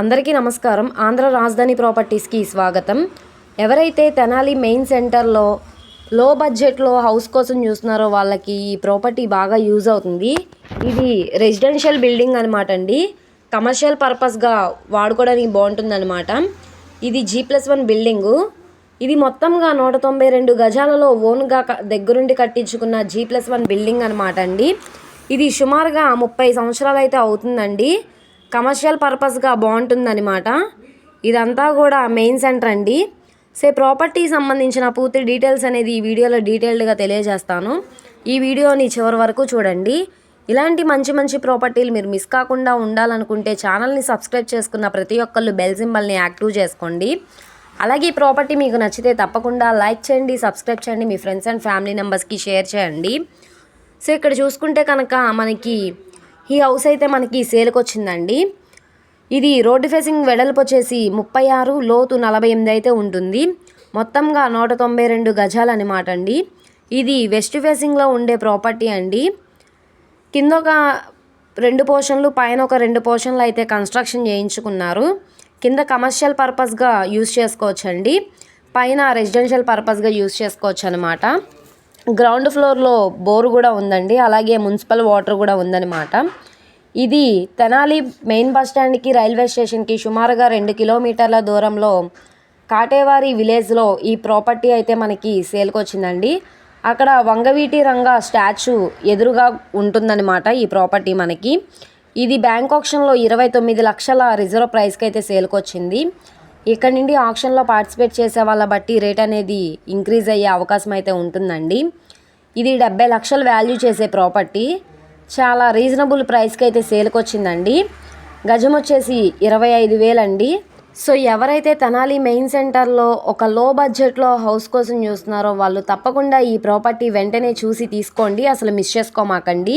అందరికీ నమస్కారం. ఆంధ్ర రాజధాని ప్రాపర్టీస్కి స్వాగతం. ఎవరైతే తెనాలి మెయిన్ సెంటర్లో లో బడ్జెట్లో హౌస్ కోసం చూస్తున్నారో వాళ్ళకి ఈ ప్రాపర్టీ బాగా యూజ్ అవుతుంది. ఇది రెసిడెన్షియల్ బిల్డింగ్ అనమాట అండి. కమర్షియల్ పర్పస్గా వాడుకోవడానికి బాగుంటుందన్నమాట. ఇది జీ ప్లస్ వన్ బిల్డింగు. ఇది మొత్తంగా నూట తొంభై రెండు గజాలలో ఓన్గా దగ్గరుండి కట్టించుకున్న జీ ప్లస్ వన్ బిల్డింగ్ అనమాట అండి. ఇది సుమారుగా ముప్పై సంవత్సరాలు అయితే అవుతుందండి. కమర్షియల్ పర్పస్గా బాగుంటుందన్నమాట. ఇదంతా కూడా మెయిన్ సెంటర్ అండి. సే ప్రాపర్టీ సంబంధించిన పూర్తి డీటెయిల్స్ అనేది ఈ వీడియోలో డీటెయిల్డ్గా తెలియజేస్తాను. ఈ వీడియోని చివరి వరకు చూడండి. ఇలాంటి మంచి మంచి ప్రాపర్టీలు మీరు మిస్ కాకుండా ఉండాలనుకుంటే ఛానల్ని సబ్స్క్రైబ్ చేసుకున్న ప్రతి ఒక్కళ్ళు బెల్ సింబల్ని యాక్టివ్ చేసుకోండి. అలాగే ఈ ప్రాపర్టీ మీకు నచ్చితే తప్పకుండా లైక్ చేయండి సబ్స్క్రైబ్ చేయండి మీ ఫ్రెండ్స్ అండ్ ఫ్యామిలీ మెంబర్స్కి షేర్ చేయండి. సో ఇక్కడ చూసుకుంటే కనుక మనకి ఈ హౌస్ అయితే మనకి సేల్కి వచ్చిందండి. ఇది రోడ్డు ఫేసింగ్ వెడల్పు వచ్చేసి ముప్పై ఆరు లోతు నలభై ఎనిమిది అయితే ఉంటుంది. మొత్తంగా నూట తొంభై రెండు గజాలు అనమాట అండి. ఇది వెస్ట్ ఫేసింగ్లో ఉండే ప్రాపర్టీ అండి. కింద ఒక రెండు పోర్షన్లు పైన ఒక రెండు పోర్షన్లు అయితే కన్స్ట్రక్షన్ చేయించుకున్నారు. కింద కమర్షియల్ పర్పస్గా యూస్ చేసుకోవచ్చండి. పైన రెసిడెన్షియల్ పర్పస్గా యూస్ చేసుకోవచ్చు అనమాట గ్రౌండ్ ఫ్లోర్లో బోరు కూడా ఉందండి. అలాగే మున్సిపల్ వాటర్ కూడా ఉందన్నమాట. ఇది తెనాలి మెయిన్ బస్ స్టాండ్కి రైల్వే స్టేషన్కి సుమారుగా రెండు కిలోమీటర్ల దూరంలో కాటేవారి విలేజ్లో ఈ ప్రాపర్టీ అయితే మనకి సేల్కి వచ్చిందండి. అక్కడ వంగవీటి రంగ స్టాచ్యూ ఎదురుగా ఉంటుందన్నమాట ఈ ప్రాపర్టీ మనకి. ఇది బ్యాంక్ ఆప్షన్లో ఇరవై తొమ్మిది లక్షల రిజర్వ్ ప్రైస్కి అయితే సేల్కి వచ్చింది. ఇక్కడ నుండి ఆప్షన్లో పార్టిసిపేట్ చేసే వాళ్ళ బట్టి రేట్ అనేది ఇంక్రీజ్ అయ్యే అవకాశం అయితే ఉంటుందండి. ఇది డెబ్బై లక్షలు వాల్యూ చేసే ప్రాపర్టీ. చాలా రీజనబుల్ ప్రైస్కి అయితే సేల్కి వచ్చిందండి గజం వచ్చేసి ఇరవై ఐదు వేలండి. సో ఎవరైతే తెనాలి మెయిన్ సెంటర్లో ఒక లో బడ్జెట్లో హౌస్ కోసం చూస్తున్నారో వాళ్ళు తప్పకుండా ఈ ప్రాపర్టీ వెంటనే చూసి తీసుకోండి. అసలు మిస్ చేసుకోమాకండి.